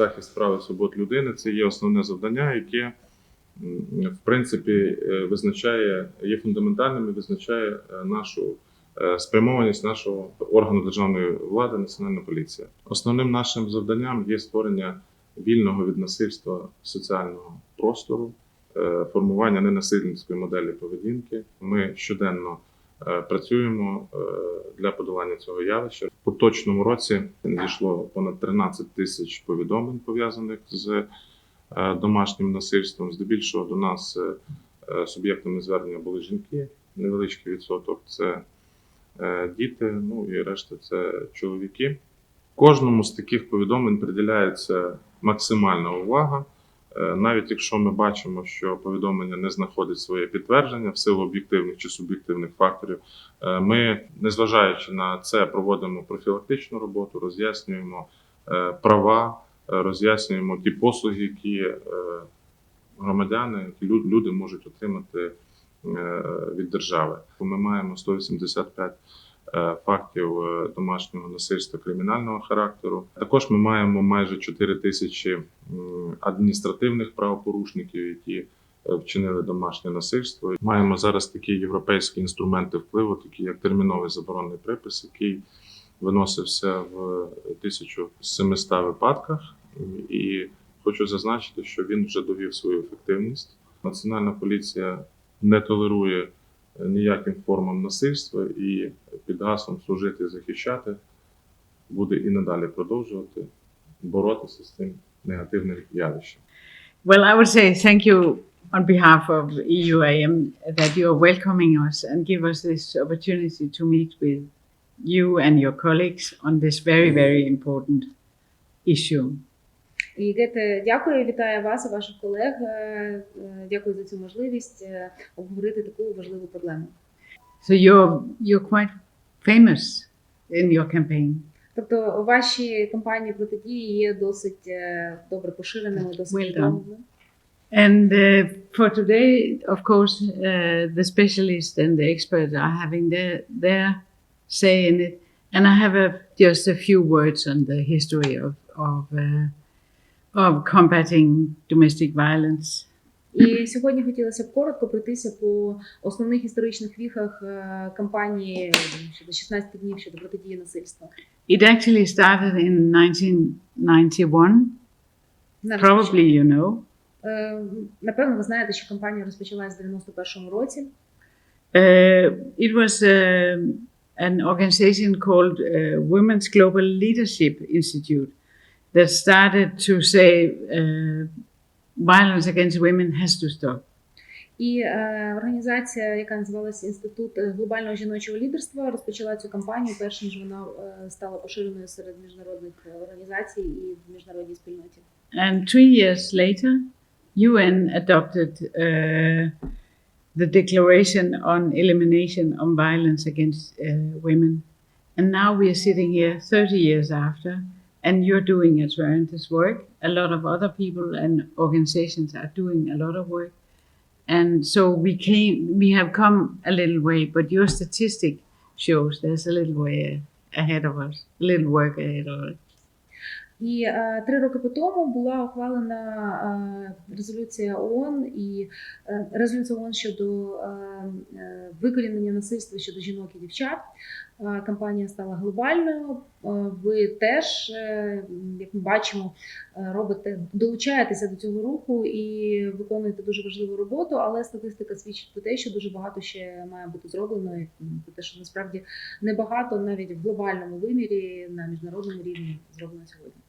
захист прав і свобод людини це є основне завдання, яке в принципі е, визначає, є фундаментальним і визначає е, нашу е, спрямованість нашого органу державної влади Національна поліція. Основним нашим завданням є створення вільного від насильства соціального простору, формування ненасильницької моделі поведінки. Ми щоденно працюємо е, для подолання цього явища. В поточному році надійшло понад 13 тисяч повідомлень пов'язаних з е, домашнім насильством. Здебільшого до нас е, е, суб'єктами звернення були жінки, невеличкий відсоток це е, діти, ну і решта це чоловіки. Кожному з таких повідомлень приділяється максимальна увага. Е, Навіть якщо ми бачимо, що повідомлення не знаходить своє підтвердження в силу об'єктивних чи суб'єктивних факторів, е, ми, незважаючи на це, проводимо профілактичну роботу, роз'яснюємо е, права, роз'яснюємо ті послуги, які громадяни, які люди можуть отримати від держави. Ми маємо 185 е, фактів е, домашнього насильства кримінального характеру. Також ми маємо майже 4 тисячі адміністративних правопорушників, які е, вчинили домашнє насильство. Маємо зараз такі європейські інструменти впливу, такі як терміновий заборонний припис, який виносився в 1700 випадках. І хочу зазначити, що він вже довів свою ефективність. Національна поліція не толерує ніяким формам насильства і під гаслом служити і захищати буде і надалі продовжувати боротися з цим негативним явищем. Well, I would say thank you on behalf of EUAM that you are welcoming us and give us this opportunity to meet with you and your colleagues on this very, very important issue. І Гете, дякую, вітаю вас і ваших колег. Е, е, Дякую за цю можливість е, обговорити таку важливу проблему. So you're you're quite famous in your campaign. Тобто, ваші кампанії протидії є досить е, добре поширеними, досить Well done. відомими. And uh, for today, of course, uh, the specialists and the experts are having their their say in it. And I have a, just a few words on the history of of uh, of combating domestic violence. І сьогодні хотілося б коротко пройтися по основних історичних віхах е, кампанії щодо 16 днів щодо протидії насильства. It actually started in 1991. Probably you know. Е, Напевно, ви знаєте, що кампанія розпочалась в 91-му році. Uh, it was uh, an organization called uh, Women's Global Leadership Institute that started to say uh, violence against women has to stop. І е, організація, яка називалася Інститут глобального жіночого лідерства, розпочала цю кампанію, перш ніж вона е, стала поширеною серед міжнародних організацій і в міжнародній спільноті. And three years later, UN adopted uh, the Declaration on Elimination of Violence Against uh, Women. And now we are sitting here 30 years after, and you're doing a tremendous work. A lot of other people and organizations are doing a lot of work. And so we came, we have come a little way, but your statistic shows there's a little way ahead of us, a little work ahead of us. І е, три роки по тому була ухвалена е, резолюція ООН і е, резолюція ООН щодо е, е, викорінення насильства щодо жінок і дівчат. Е, кампанія стала глобальною. Е, ви теж, е, як ми бачимо, робите долучаєтеся до цього руху і виконуєте дуже важливу роботу. Але статистика свідчить про те, що дуже багато ще має бути зроблено. і Про те, що насправді небагато навіть в глобальному вимірі на міжнародному рівні зроблено сьогодні.